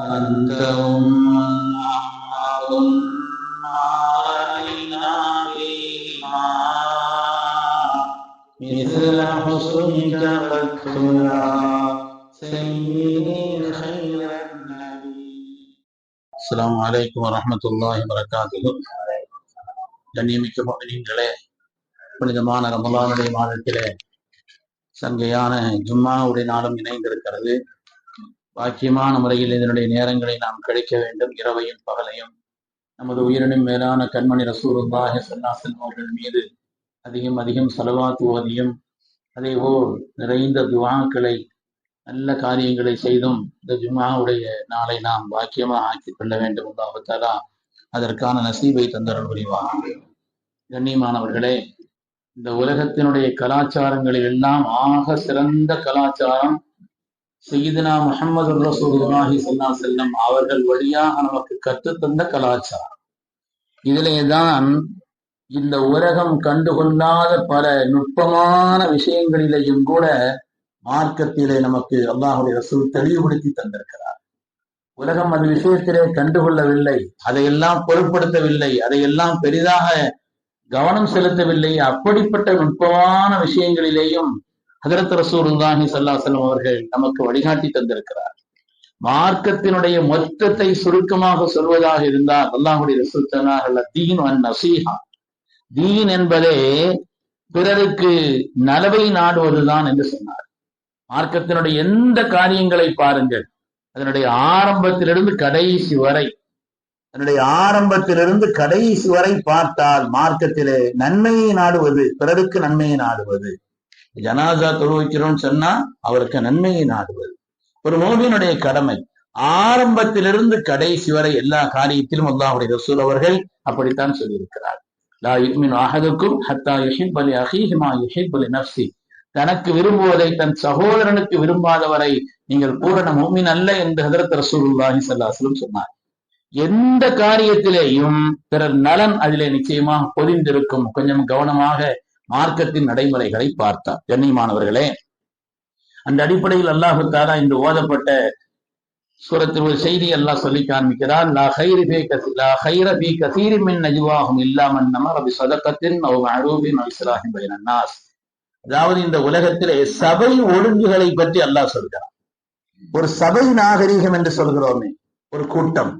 أنت محمد علينا بما مثل حسنك قد يا سيدي خير النبي السلام عليكم ورحمة الله وبركاته கண்ணியமிக்க மகனீங்களே புனிதமான ரமலானுடைய மாதத்திலே சங்கையான ஜும்மாவுடைய நாளும் இணைந்திருக்கிறது பாக்கியமான முறையில் இதனுடைய நேரங்களை நாம் கழிக்க வேண்டும். இரவையும் பகலையும் நமது உயிரினும் மேலான கண்மணி ரசூருல்லாஹி சல்லாசன் அவர்கள் மீது அதிகம் அதிகம் செலவாத்துவதையும் அதேபோல் நிறைந்த துவாக்களை நல்ல காரியங்களை செய்தும் இந்த ஜுமாவுடைய நாளை நாம் பாக்கியமாக ஆக்கிக் கொள்ள வேண்டும். அல்லாஹாலா அதற்கான நசீபை தந்தரல் புரிவார் கண்ணியமானவர்களே இந்த உலகத்தினுடைய கலாச்சாரங்களில் எல்லாம் ஆக சிறந்த கலாச்சாரம் சையீதுனா முகமது ரசூலுல்லாஹி ஸல்லல்லாஹு செல்லம் அவர்கள் வழியாக நமக்கு கற்றுத்தந்த கலாச்சாரம். இதிலேதான் இந்த உலகம் கண்டுகொள்ளாத பல நுட்பமான விஷயங்களிலேயும் கூட மார்க்கத்திலே நமக்கு அல்லாஹுடைய ரசூல் தெளிவுபடுத்தி தந்திருக்கிறார். உலகம் அந்த விஷயத்திலே கண்டுகொள்ளவில்லை அதையெல்லாம் பொருட்படுத்தவில்லை அதையெல்லாம் பெரிதாக கவனம் செலுத்தவில்லை. அப்படிப்பட்ட நுட்பமான விஷயங்களிலேயும் ஹதரத் ரசூலுல்லாஹி ஸல்லல்லாஹு அவர்கள் நமக்கு வழிகாட்டி தந்திருக்கிறார். மார்க்கத்தினுடைய மொத்தத்தை சுருக்கமாக சொல்வதாக இருந்தால் அல்லாஹுடைய ரசூல் சொன்னார்கள் தீன் அன் நசீஹா. தீன் என்பதே பிறருக்கு நலவை நாடுவதுதான் என்று சொன்னார். மார்க்கத்தினுடைய எந்த காரியங்களை பாருங்கள் அதனுடைய ஆரம்பத்திலிருந்து கடைசி வரை அதனுடைய ஆரம்பத்திலிருந்து கடைசி வரை பார்த்தால் மார்க்கத்திலே நன்மையை நாடுவது பிறருக்கு நன்மையை நாடுவது. ஜனாசா தொழுவிக்கிறோம்னு சொன்னா அவருக்கு நன்மையை நாடுவது. ஒரு மோபியினுடைய கடமை. ஆரம்பத்திலிருந்து கடைசி வரை எல்லா காரியத்திலும் அல்லாஹுடைய ரசூல் அவர்கள் அப்படித்தான் சொல்லியிருக்கிறார். லா யுக்மின் அஹதுக்கும் ஹத்தா யுஹிப் அலி அஹீஹிமா யுஹிப் அலி நப்சி தனக்கு விரும்புவதை தன் சகோதரனுக்கு விரும்பாதவரை நீங்கள் பூரண மூமின் அல்ல என்று ஹதரத் ரசூலுல்லாஹி சல்லாஹலும் சொன்னார். எந்த காரியத்திலேயும் பிறர் நலன் அதிலே நிச்சயமாக பொதிந்திருக்கும். கொஞ்சம் கவனமாக மார்க்கத்தின் நடைமுறைகளை பார்த்தார். கண்ணியமானவர்களே அந்த அடிப்படையில் அல்லாஹு தாரா இன்று ஓதப்பட்ட சூரத்தில் ஒரு செய்தி அல்லாஹ் சொல்லி காண்பிக்கிறார் லா ஹைரி பே கசி லா ஹைர பி கசீரி மின் நஜுவாகும் இல்லாமல் நம ரபி சதக்கத்தின் அவ் அரூபின் இஸ்லாஹி பைனன் அதாவது இந்த உலகத்திலே சபை ஒழுங்குகளை பற்றி அல்லாஹ் சொல்கிறார் ஒரு சபை நாகரீகம் என்று சொல்கிறோமே ஒரு கூட்டம்.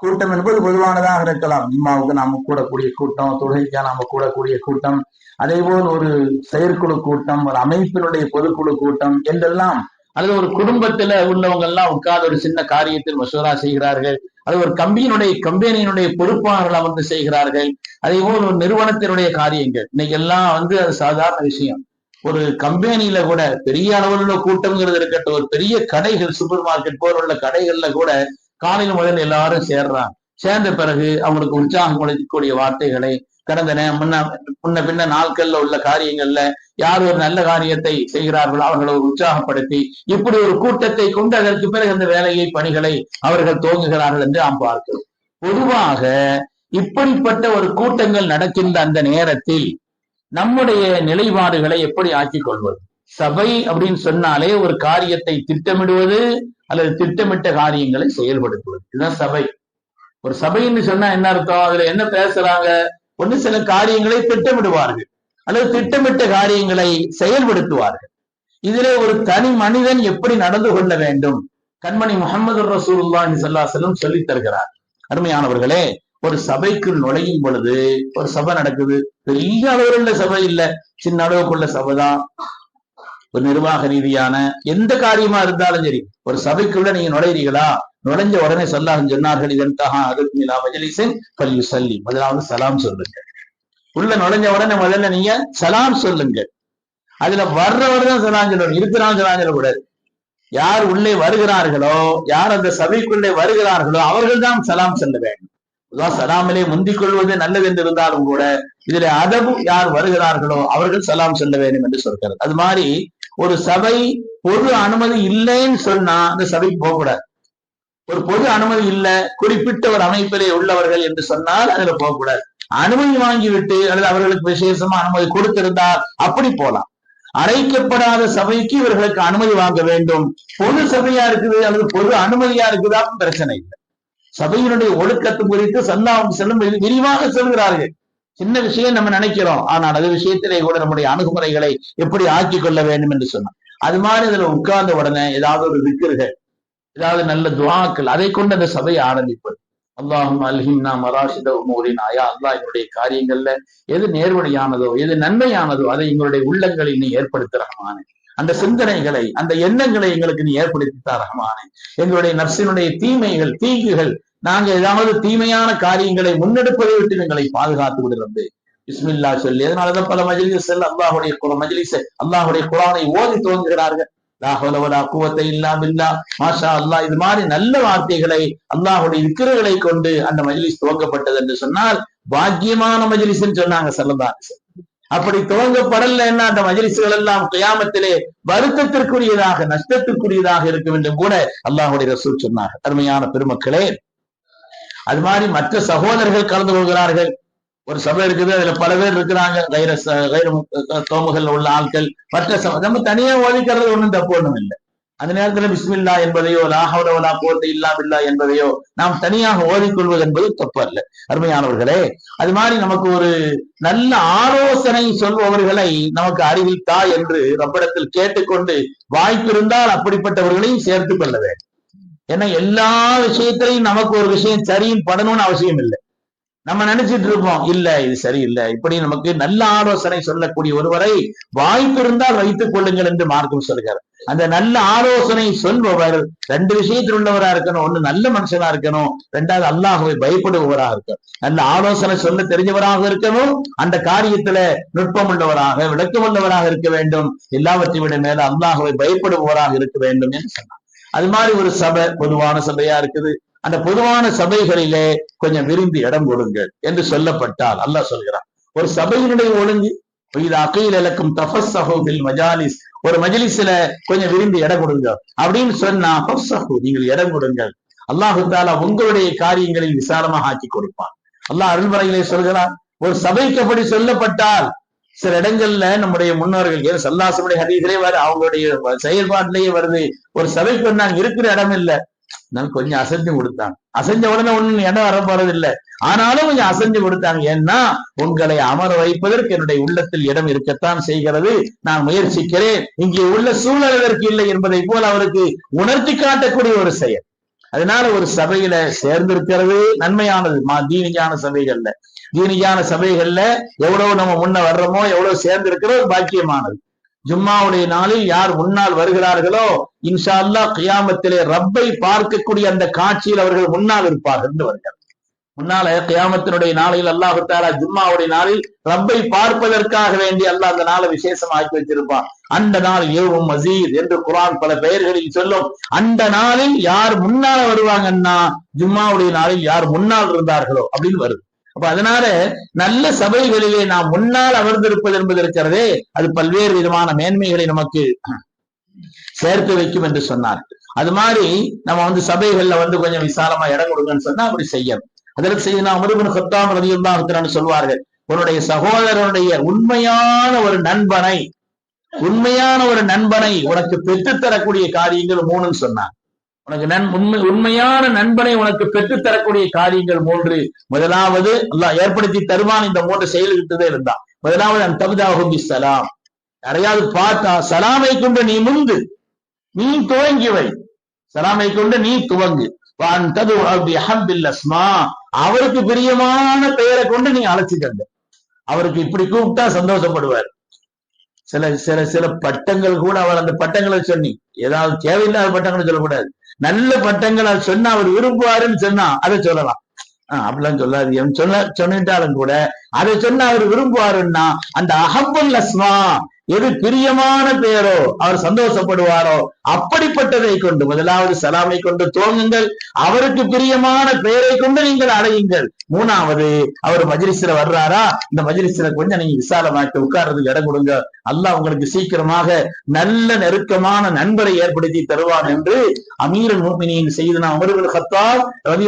கூட்டம் என்பது பொதுவானதாக இருக்கலாம். இம்மாவுக்கு நாம கூடக்கூடிய கூட்டம் தொழுகைக்கா நாம கூடக்கூடிய கூட்டம் அதே போல் ஒரு செயற்குழு கூட்டம் ஒரு அமைப்பினுடைய பொதுக்குழு கூட்டம் என்றெல்லாம் அல்லது ஒரு குடும்பத்துல உள்ளவங்க எல்லாம் உட்கார்ந்து ஒரு சின்ன காரியத்தில் மசோரா செய்கிறார்கள் அது ஒரு கம்பியினுடைய கம்பெனியினுடைய பொறுப்பாளர்கள் அமர்ந்து செய்கிறார்கள் அதே போல் ஒரு நிறுவனத்தினுடைய காரியங்கள். இன்னைக்கு எல்லாம் வந்து அது சாதாரண விஷயம். ஒரு கம்பெனியில கூட பெரிய அளவில் உள்ள கூட்டம்ங்கிறது இருக்கட்டும் ஒரு பெரிய கடைகள் சூப்பர் மார்க்கெட் போல உள்ள கடைகள்ல கூட காலையில் முதல் எல்லாரும் சேர்றாங்க சேர்ந்த பிறகு அவங்களுக்கு உற்சாகம் கொடுக்கக்கூடிய வார்த்தைகளை கடந்த முன்ன முன்ன பின்ன நாட்கள்ல உள்ள காரியங்கள்ல யார் ஒரு நல்ல காரியத்தை செய்கிறார்கள் அவர்களை ஒரு உற்சாகப்படுத்தி இப்படி ஒரு கூட்டத்தை கொண்டு அதற்கு பிறகு அந்த வேலையை பணிகளை அவர்கள் துவங்குகிறார்கள் என்று நாம் பார்க்கிறோம். பொதுவாக இப்படிப்பட்ட ஒரு கூட்டங்கள் நடக்கின்ற அந்த நேரத்தில் நம்முடைய நிலைப்பாடுகளை எப்படி ஆக்கிக் கொள்வது? சபை அப்படின்னு சொன்னாலே ஒரு காரியத்தை திட்டமிடுவது அல்லது திட்டமிட்ட காரியங்களை செயல்படுத்துவது. இதுதான் சபை. ஒரு சபைன்னு சொன்னா என்ன அர்த்தம்? அதுல என்ன பேசுறாங்க? ஒண்ணு சில காரியங்களை திட்டமிடுவார்கள். அல்லது திட்டமிட்ட காரியங்களை செயல்படுத்துவார்கள். இதிலே ஒரு தனி மனிதன் எப்படி நடந்து கொள்ள வேண்டும்? கண்மணி முகமது ரசூல்லாஹி ஸல்லல்லாஹு சொல்லித் தருகிறார். அருமையானவர்களே ஒரு சபைக்குள் நுழையும் பொழுது ஒரு சபை நடக்குது. பெரிய அளவுள்ள சபை இல்ல. சின்ன அளவுக்குள்ள சபை தான். ஒரு நிர்வாக ரீதியான எந்த காரியமா இருந்தாலும் சரி ஒரு சபைக்குள்ள நீங்க நுழைறீங்களா நுழைஞ்ச உடனே சொல்லாருன்னு சொன்னார்கள் இதன் தகா அதுமிலா மஜலிசன் பல்யு சல்லி முதலாவது சலாம் சொல்லுங்க உள்ள நுழைஞ்ச உடனே முதல்ல நீங்க சலாம் சொல்லுங்க அதுல வர்றவர் தான் சலாம் சொல்லணும் இருக்கிறான் சலாம் சொல்லக்கூடாது. யார் உள்ளே வருகிறார்களோ யார் அந்த சபைக்குள்ளே வருகிறார்களோ அவர்கள் தான் சலாம் சொல்ல வேண்டும். பொதுவா சலாமிலே முந்திக் கொள்வது நல்லது என்று இருந்தாலும் கூட இதுல அதபு யார் வருகிறார்களோ அவர்கள் சலாம் சொல்ல வேண்டும் என்று சொல்கிறது அது மாதிரி ஒரு சபை பொது அனுமதி இல்லைன்னு சொன்னா அந்த சபைக்கு போகக்கூடாது ஒரு பொது அனுமதி இல்ல குறிப்பிட்ட ஒரு அமைப்பிலே உள்ளவர்கள் என்று சொன்னால் அதுல போகக்கூடாது அனுமதி வாங்கிவிட்டு அல்லது அவர்களுக்கு விசேஷமா அனுமதி கொடுத்திருந்தால் அப்படி போலாம். அழைக்கப்படாத சபைக்கு இவர்களுக்கு அனுமதி வாங்க வேண்டும். பொது சபையா இருக்குது அல்லது பொது அனுமதியா இருக்குதா? பிரச்சனை இல்லை. சபையினுடைய ஒழுக்கத்து குறித்து சந்தாவும் செல்லும் விரிவாக சொல்கிறார்கள். சின்ன விஷயம் நம்ம நினைக்கிறோம். ஆனால் அது விஷயத்திலே கூட நம்முடைய அணுகுமுறைகளை எப்படி ஆக்கிக் கொள்ள வேண்டும் என்று சொன்னோம் அது மாதிரி இதுல உட்கார்ந்த உடனே ஏதாவது ஒரு விக்கிர்கள் ஏதாவது நல்ல துவாக்கள் அதை கொண்டு அந்த சபையை ஆரம்பிப்பது. அல்லாஹும் அல்ஹிம்னா மராஷித உமூரின் ஆயா. அல்லாஹ் எங்களுடைய காரியங்கள்ல எது நேர்வழியானதோ எது நன்மையானதோ அதை எங்களுடைய உள்ளங்களில் நீ ஏற்படுத்த ரஹ்மானே. அந்த சிந்தனைகளை அந்த எண்ணங்களை எங்களுக்கு நீ ஏற்படுத்தித்தா ரஹ்மானே. எங்களுடைய நர்சினுடைய தீமைகள் தீங்குகள் நாங்க ஏதாவது தீமையான காரியங்களை முன்னெடுப்பதை விட்டு எங்களை பாதுகாத்து விடுறது இஸ்மில்லா சொல்லி அதனாலதான் பல மஜ்லிஸ் அல்லாஹுடைய குர மஜ்லிஸ் அல்லாஹுடைய குரானை ஓதி துவங்குகிறார்கள். லா ஹவ்ல வலா மாஷா அல்லாஹ் இது மாதிரி நல்ல வார்த்தைகளை அல்லாஹுடைய விக்கிரகளை கொண்டு அந்த மஜிலிஸ் துவங்கப்பட்டது என்று சொன்னால் பாக்கியமான மஜ்லிஸ்ன்னு சொன்னாங்க சல்லல்லாஹு அப்படி துவங்கப்படல அப்படி அந்த மஜிலிசுகள் எல்லாம் கியாமத்திலே வருத்தத்திற்குரியதாக நஷ்டத்திற்குரியதாக இருக்கும் என்று கூட அல்லாஹுடைய ரசூல் சொன்னார் அருமையான பெருமக்களே அது மாதிரி மற்ற சகோதரர்கள் கலந்து கொள்கிறார்கள். ஒரு சபை இருக்குது அதுல பல பேர் இருக்கிறாங்க. கைர கைர தோமுகள் உள்ள ஆட்கள். மற்ற சபை நம்ம தனியா ஒதுக்கிறது ஒண்ணும் தப்பு ஒண்ணும் இல்லை. அந்த நேரத்துல பிஸ்மில்லா என்பதையோ லாஹவுலா போட்டு இல்லா என்பதையோ நாம் தனியாக ஓதிக்கொள்வது என்பது தப்பு அல்ல அருமையானவர்களே அது மாதிரி நமக்கு ஒரு நல்ல ஆலோசனை சொல்பவர்களை நமக்கு அறிவித்தா என்று ரப்பிடத்தில் கேட்டுக்கொண்டு வாய்ப்பு இருந்தால் அப்படிப்பட்டவர்களையும் சேர்த்துக் கொள்ள வேண்டும். ஏன்னா எல்லா விஷயத்திலையும் நமக்கு ஒரு விஷயம் சரின்னு படணும்னு அவசியம் இல்லை. நம்ம நினைச்சிட்டு இருப்போம் இல்ல இது சரியில்லை. இப்படி நமக்கு நல்ல ஆலோசனை சொல்லக்கூடிய ஒருவரை வாய்ப்பு இருந்தால் வைத்துக் கொள்ளுங்கள் என்று மார்க்கம் சொல்கிறார். அந்த நல்ல ஆலோசனை சொல்பவர் ரெண்டு விஷயத்தில் உள்ளவரா இருக்கணும் ஒண்ணு நல்ல மனுஷனா இருக்கணும் ரெண்டாவது அல்லாஹுவை பயப்படுபவராக இருக்கணும். நல்ல ஆலோசனை சொல்ல தெரிஞ்சவராக இருக்கணும் அந்த காரியத்துல நுட்பம் உள்ளவராக விளக்கம் உள்ளவராக இருக்க வேண்டும் எல்லாவற்றை விட மேல அல்லாஹுவை பயப்படுபவராக இருக்க வேண்டும் என்று சொன்னார். அது மாதிரி ஒரு சபை பொதுவான சபையா இருக்குது. அந்த பொதுவான சபைகளிலே கொஞ்சம் விரும்பி இடம் கொடுங்கள் என்று சொல்லப்பட்டால் அல்லாஹ் சொல்கிறான். ஒரு சபையினுடைய ஒழுங்கு இது அகையில் இலக்கும் தபஸ் பில் மஜாலிஸ். ஒரு மஜிலிஸ்ல கொஞ்சம் விரும்பி இடம் கொடுங்க அப்படின்னு சொன்னா நீங்கள் இடம் கொடுங்கள் அல்லாஹு தாலா உங்களுடைய காரியங்களை விசாலமாக ஆக்கி கொடுப்பான். அல்லாஹ் அருள்மறையிலே சொல்கிறான் ஒரு சபைக்கு அப்படி சொல்லப்பட்டால் சில இடங்கள்ல நம்முடைய முன்னோர்கள் ஏன் சல்லாசமுடைய ஹதீஸிலே வர அவங்களுடைய செயல்பாட்டிலேயே வருது. ஒரு சபைக்கு வந்தாங்க இருக்கிற இடம் இல்ல. நான் கொஞ்சம் அசைஞ்சு கொடுத்தாங்க அசைஞ்ச உடனே ஒண்ணு இடம் வர போறது இல்ல. ஆனாலும் கொஞ்சம் அசைஞ்சு கொடுத்தாங்க. ஏன்னா உங்களை அமர வைப்பதற்கு என்னுடைய உள்ளத்தில் இடம் இருக்கத்தான் செய்கிறது. நான் முயற்சிக்கிறேன். இங்கே உள்ள சூழல் இல்லை என்பதை போல் அவருக்கு உணர்த்தி காட்டக்கூடிய ஒரு செயல். அதனால ஒரு சபையில சேர்ந்திருக்கிறது நன்மையானது. மா தீனியான சபைகள்ல. தீனியான சபைகள்ல எவ்வளவு நம்ம முன்ன வர்றோமோ எவ்வளவு சேர்ந்திருக்கிறோம் பாக்கியமானது. ஜும்மாவுடைய நாளில் யார் முன்னால் வருகிறார்களோ இன்ஷா அல்லாஹ் கியாமத்திலே ரப்பை பார்க்கக்கூடிய அந்த காட்சியில் அவர்கள் முன்னால் இருப்பார்கள் என்று வருகிறார் முன்னால கியாமத்தினுடைய நாளில் அல்லாஹு தாலா ஜும்மாவுடைய நாளில் ரப்பை பார்ப்பதற்காக வேண்டி அல்லாஹ் அந்த நாளை விசேஷமாக்கி வச்சிருப்பான் அந்த நாள் ஏவும் மசீத் என்று குரான் பல பெயர்களில் சொல்லும். அந்த நாளில் யார் முன்னால வருவாங்கன்னா ஜும்மாவுடைய நாளில் யார் முன்னால் இருந்தார்களோ அப்படின்னு வருது. அப்ப அதனால நல்ல சபைகளிலே நாம் முன்னால் அமர்ந்திருப்பது என்பது இருக்கிறதே அது பல்வேறு விதமான மேன்மைகளை நமக்கு சேர்த்து வைக்கும் என்று சொன்னார். அது மாதிரி நம்ம வந்து சபைகள்ல வந்து கொஞ்சம் விசாலமா இடம் கொடுங்கன்னு சொன்னா அப்படி செய்யணும். அதற்கு செய்யணும் நான் முருகன் சொத்தாம் ரதியுல்லாஹுத்தரான்னு சொல்வார்கள் உன்னுடைய சகோதரனுடைய உண்மையான ஒரு நண்பனை உண்மையான ஒரு நண்பனை உனக்கு பெற்று தரக்கூடிய காரியங்கள் மூணுன்னு சொன்னார். உனக்கு நன் உண்மை உண்மையான நண்பனை உனக்கு பெற்றுத் தரக்கூடிய காரியங்கள் மூன்று. முதலாவது அல்லாஹ் ஏற்படுத்தி தருவான் இந்த மூன்று செயல்கிட்டதே இருந்தான். முதலாவது அந்த தபுதாகும் சலாம். யாரையாவது பார்த்தா சலாமை கொண்டு நீ முந்து நீ துவங்கி வை. சலாமை கொண்டு நீ துவங்கு. அவருக்கு பிரியமான பெயரை கொண்டு நீ அழைச்சிக்கங்க. அவருக்கு இப்படி கூப்பிட்டா சந்தோஷப்படுவார். சில சில சில பட்டங்கள் கூட அவர் அந்த பட்டங்களை சொன்னி. ஏதாவது தேவையில்லாத பட்டங்களை சொல்லக்கூடாது. நல்ல பட்டங்களை சொன்னா அவர் விரும்புவாருன்னு சொன்னா அதை சொல்லலாம். ஆஹ் அப்படிலாம் சொல்லாது சொல்ல சொன்னிட்டாலும் கூட அதை சொன்னா அவர் விரும்புவாருன்னா அந்த அஹப்புல் அஸ்மா எது பிரியமான பெயரோ அவர் சந்தோஷப்படுவாரோ அப்படிப்பட்டதை கொண்டு முதலாவது சலாமை கொண்டு துவங்குங்கள். அவருக்கு பிரியமான பெயரை கொண்டு நீங்கள் அடையுங்கள். மூணாவது அவர் மஜ்லிஸ்ல வர்றாரா? இந்த மஜ்லிஸ்ல கொஞ்சம் நீங்க விசாலமாக்கி உட்கார்றதுக்கு இடம் கொடுங்க. அல்லாஹ் உங்களுக்கு சீக்கிரமாக நல்ல நெருக்கமான நண்பரை ஏற்படுத்தி தருவான் என்று அமீரன் மூமினியின் செய்து நான் அமர்கள் ஹத்தால் ரவி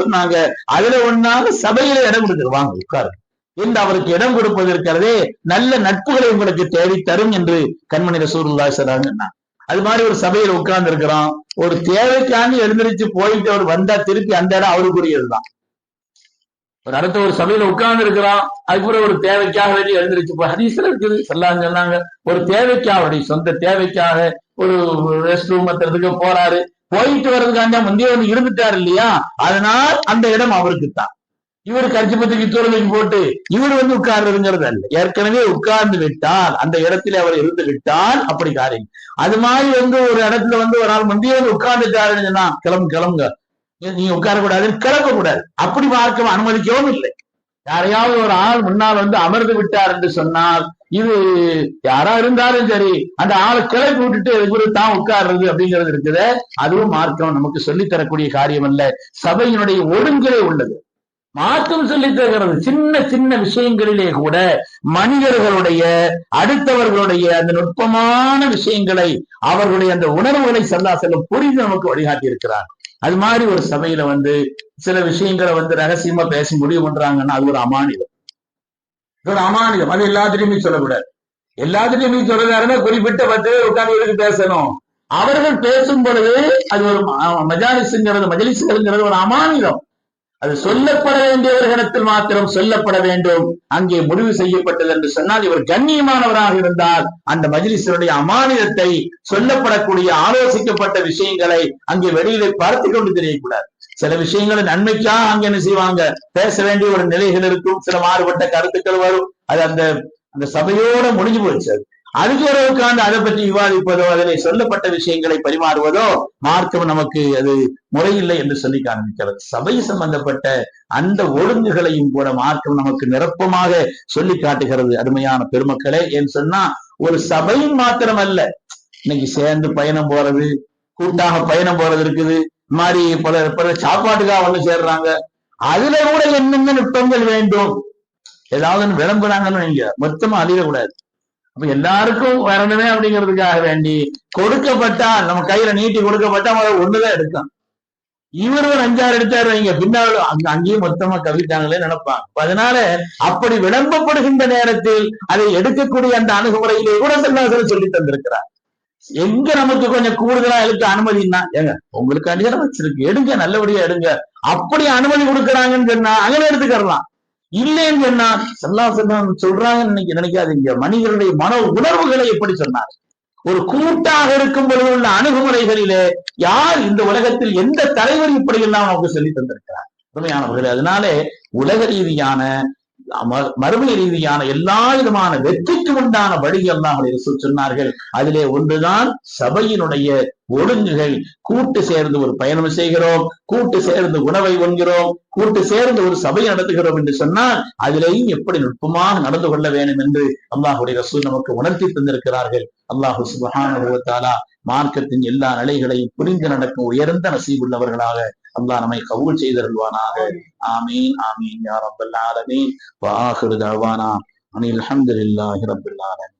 சொன்னாங்க. அதுல ஒன்னாக சபையில இடம் கொடுத்துருவாங்க உட்காருங்க. என்று அவருக்கு இடம் கொடுப்பது இருக்கிறதே நல்ல நட்புகளை உங்களுக்கு தேடி தரும் என்று கண்மணி ரசூருல்லா சொல்றாங்க அது மாதிரி ஒரு சபையில் உட்கார்ந்து இருக்கிறோம் ஒரு தேவைக்காண்டி எழுந்திருச்சு போயிட்டு அவர் வந்தா திருப்பி அந்த இடம் அவருக்குரியதுதான். ஒரு அடுத்த ஒரு சபையில உட்கார்ந்து இருக்கிறோம் அதுக்கப்புறம் ஒரு தேவைக்காக வேண்டி எழுந்திருச்சு போய் ஹதீஸ்ல இருக்குது. சொல்லாங்க சொன்னாங்க ஒரு தேவைக்காக வேண்டி சொந்த தேவைக்காக ஒரு ரெஸ்ட் ரூம் போறாரு. போயிட்டு வர்றதுக்காண்டா முந்தைய வந்து இருந்துட்டாரு இல்லையா? அதனால் அந்த இடம் அவருக்கு தான் இவர் கட்சி பத்திரிகை போட்டு. இவர் வந்து உட்கார்றதுங்கிறது அல்ல. ஏற்கனவே உட்கார்ந்து விட்டால் அந்த இடத்துல அவர் இருந்து விட்டால் அப்படி காரியம். அது மாதிரி வந்து ஒரு இடத்துல வந்து ஒரு நாள் முந்தைய வந்து உட்கார்ந்துட்டாருன்னு சொன்னா கிளம்பு கிளம்புங்க. நீங்க உட்காரக்கூடாது கிளம்ப கூடாது அப்படி பார்க்க அனுமதிக்கவும் இல்லை. யாரையாவது ஒரு ஆள் முன்னால் வந்து அமர்ந்து விட்டார் என்று சொன்னால் இது யாரா இருந்தாலும் சரி அந்த ஆளை கிளப்பி விட்டுட்டு இவரு தான் உட்கார்றது அப்படிங்கிறது இருக்குது. அதுவும் மார்க்கம் நமக்கு சொல்லித் தரக்கூடிய காரியம் அல்ல. சபையினுடைய ஒழுங்கிலே உள்ளது. மார்க்கம் சொல்லித் தருகிறது. சின்ன சின்ன விஷயங்களிலே கூட மனிதர்களுடைய அடுத்தவர்களுடைய அந்த நுட்பமான விஷயங்களை அவர்களுடைய அந்த உணர்வுகளை செல்லா செல்லும் புரிந்து நமக்கு வழிகாட்டி இருக்கிறார் அது மாதிரி ஒரு சபையில வந்து சில விஷயங்களை வந்து ரகசியமா பேசி முடிவு பண்றாங்கன்னா அது ஒரு அமானிதம். இது ஒரு அமானிதம். அது எல்லாத்திலையுமே சொல்லக்கூடாது. எல்லாத்திலையுமே சொல்றதாருன்னா குறிப்பிட்ட பத்து பேர் உட்கார்ந்து பேசணும். அவர்கள் பேசும் பொழுது அது ஒரு மஜாலிசுங்கிறது மஜலிசுங்கிறது ஒரு அமானிதம். அது சொல்லப்பட வேண்டிய ஒரு இடத்தில் மாத்திரம் சொல்லப்பட வேண்டும். அங்கே முடிவு செய்யப்பட்டது என்று சொன்னால் இவர் கண்ணியமானவராக இருந்தால் அந்த மஜிலிசனுடைய அமானிதத்தை சொல்லப்படக்கூடிய ஆலோசிக்கப்பட்ட விஷயங்களை அங்கே வெளியில பார்த்து கொண்டு தெரியக்கூடாது. சில விஷயங்களை நன்மைக்காக அங்க என்ன செய்வாங்க? பேச வேண்டிய ஒரு நிலைகள் இருக்கும். சில மாறுபட்ட கருத்துக்கள் வரும். அது அந்த அந்த சபையோட முடிஞ்சு போச்சு அது. அதுக்கு ஒரு உட்கார்ந்து அதை பற்றி விவாதிப்பதோ அதில் சொல்லப்பட்ட விஷயங்களை பரிமாறுவதோ மார்க்கம் நமக்கு அது முறையில்லை என்று சொல்லி காண்பிக்கிறது. சபை சம்பந்தப்பட்ட அந்த ஒழுங்குகளையும் கூட மார்க்கம் நமக்கு நிரப்பமாக சொல்லி காட்டுகிறது. அருமையான பெருமக்களே என்று சொன்னா ஒரு சபையும் மாத்திரம் அல்ல இன்னைக்கு சேர்ந்து பயணம் போறது கூட்டாக பயணம் போறது இருக்குது. மாதிரி பல பல சாப்பாட்டுக்காக வந்து சேர்றாங்க. அதுல கூட என்னென்ன நுட்பங்கள் வேண்டும்? ஏதாவது விளம்புறாங்கன்னு நீங்க மொத்தமா அழியக்கூடாது. அப்ப எல்லாருக்கும் வரணுமே அப்படிங்கிறதுக்காக வேண்டி கொடுக்கப்பட்டா நம்ம கையில நீட்டி கொடுக்கப்பட்டா முதல்ல ஒண்ணுதான் எடுக்கும். இவர் ஒரு அஞ்சாறு எடுத்தாரு வைங்க பின்னாலும் அங்க அங்கேயும் மொத்தமா கவிட்டாங்களே நினைப்பாங்க. அதனால அப்படி விளம்பப்படுகின்ற நேரத்தில் அதை எடுக்கக்கூடிய அந்த அணுகுமுறையிலே கூட செல்லாசல் சொல்லி தந்திருக்கிறார். எங்க நமக்கு கொஞ்சம் கூடுதலா எழுத்து அனுமதினா ஏங்க உங்களுக்கு அதிகாரம் வச்சிருக்கு. எடுங்க நல்லபடியா எடுங்க. அப்படி அனுமதி கொடுக்குறாங்கன்னு சொன்னா அங்கே எடுத்துக்கலாம் இல்லைன்னு சொன்னா சல்லாசனம் சொல்றாங்கன்னு இன்னைக்கு நினைக்காதீங்க. மனிதனுடைய மன உணர்வுகளை எப்படி சொன்னார்? ஒரு கூட்டாக இருக்கும் பொழுது உள்ள அணுகுமுறைகளிலே யார் இந்த உலகத்தில் எந்த தலைவர் இப்படி எல்லாம் நமக்கு சொல்லி தந்திருக்கிறார்? உண்மையானவர்களே அதனாலே உலக ரீதியான மறுமை ரீதியான எல்லா விதமான வெற்றிக்கு உண்டான வழி எல்லாம் சொன்னார்கள். அதிலே ஒன்றுதான் சபையினுடைய ஒழுங்குகள். கூட்டு சேர்ந்து ஒரு பயணம் செய்கிறோம். கூட்டு சேர்ந்து உணவை உண்கிறோம். கூட்டு சேர்ந்து ஒரு சபை நடத்துகிறோம் என்று சொன்னால் அதிலேயும் எப்படி நுட்பமாக நடந்து கொள்ள வேண்டும் என்று அல்லாஹுடைய ரசூல் நமக்கு உணர்த்தி தந்திருக்கிறார்கள். அல்லாஹு சுபஹான மார்க்கத்தின் எல்லா நிலைகளையும் புரிந்து நடக்கும் உயர்ந்த நசீபுள்ளவர்களாக الله نمي قبول تيدر الوانا آمين آمين يا رب العالمين وآخر دعوانا أن الحمد لله رب العالمين